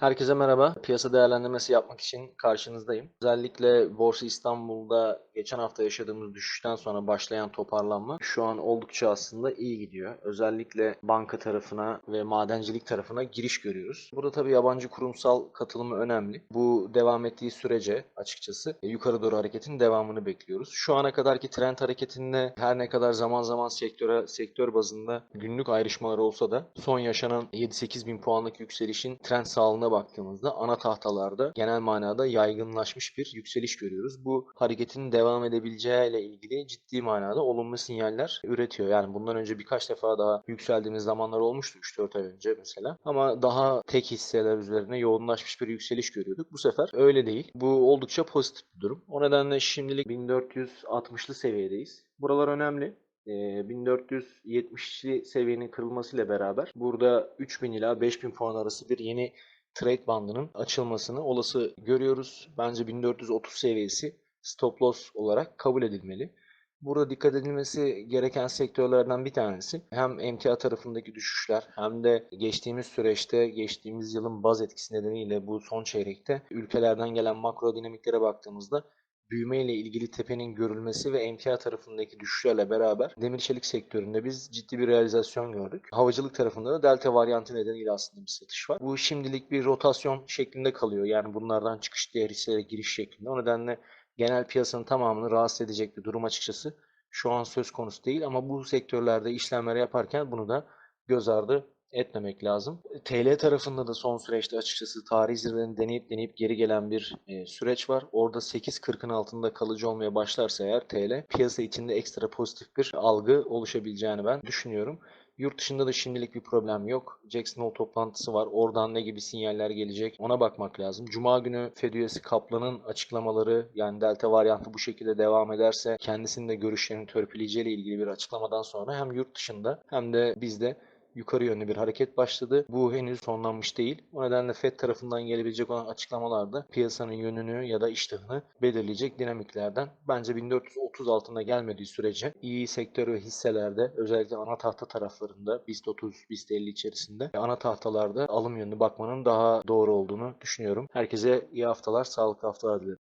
Herkese merhaba. Piyasa değerlendirmesi yapmak için karşınızdayım. Özellikle Borsa İstanbul'da geçen hafta yaşadığımız düşüşten sonra başlayan toparlanma şu an oldukça aslında iyi gidiyor. Özellikle banka tarafına ve madencilik tarafına giriş görüyoruz. Burada tabii yabancı kurumsal katılımı önemli. Bu devam ettiği sürece açıkçası yukarı doğru hareketin devamını bekliyoruz. Şu ana kadarki trend hareketinde her ne kadar zaman zaman sektöre sektör bazında günlük ayrışmalar olsa da son yaşanan 7-8 bin puanlık yükselişin trend sağlığına baktığımızda ana tahtalarda genel manada yaygınlaşmış bir yükseliş görüyoruz. Bu hareketin devam edebileceği ile ilgili ciddi manada olumlu sinyaller üretiyor. Yani bundan önce birkaç defa daha yükseldiğimiz zamanlar olmuştu 3-4 ay önce mesela. Ama daha tek hisseler üzerine yoğunlaşmış bir yükseliş görüyorduk. Bu sefer öyle değil. Bu oldukça pozitif bir durum. O nedenle şimdilik 1460'lı seviyedeyiz. Buralar önemli. Ee, 1470'li seviyenin kırılmasıyla beraber burada 3000 ila 5000 puan arası bir yeni trade bandının açılmasını olası görüyoruz. Bence 1430 seviyesi stop loss olarak kabul edilmeli. Burada dikkat edilmesi gereken sektörlerden bir tanesi hem emtia tarafındaki düşüşler hem de geçtiğimiz süreçte geçtiğimiz yılın baz etkisi nedeniyle bu son çeyrekte ülkelerden gelen makro dinamiklere baktığımızda büyüme ile ilgili tepenin görülmesi ve emtia tarafındaki düşüşlerle beraber demir çelik sektöründe biz ciddi bir realizasyon gördük. Havacılık tarafında da delta varyantı nedeniyle aslında bir satış var. Bu şimdilik bir rotasyon şeklinde kalıyor. Yani bunlardan çıkış diğer hisselere giriş şeklinde. O nedenle genel piyasanın tamamını rahatsız edecek bir durum açıkçası şu an söz konusu değil ama bu sektörlerde işlemleri yaparken bunu da göz ardı etmemek lazım. TL tarafında da son süreçte açıkçası tarih zirvelerini deneyip deneyip geri gelen bir e, süreç var. Orada 8.40'ın altında kalıcı olmaya başlarsa eğer TL piyasa içinde ekstra pozitif bir algı oluşabileceğini ben düşünüyorum. Yurt dışında da şimdilik bir problem yok. Jackson Hole toplantısı var. Oradan ne gibi sinyaller gelecek ona bakmak lazım. Cuma günü Fed üyesi Kaplan'ın açıklamaları yani delta varyantı bu şekilde devam ederse kendisinin de görüşlerini törpüleyeceğiyle ilgili bir açıklamadan sonra hem yurt dışında hem de bizde yukarı yönlü bir hareket başladı. Bu henüz sonlanmış değil. O nedenle FED tarafından gelebilecek olan açıklamalar da piyasanın yönünü ya da iştahını belirleyecek dinamiklerden. Bence 1430 altına gelmediği sürece iyi sektör ve hisselerde özellikle ana tahta taraflarında BIST 30, BIST 50 içerisinde ana tahtalarda alım yönlü bakmanın daha doğru olduğunu düşünüyorum. Herkese iyi haftalar, sağlıklı haftalar dilerim.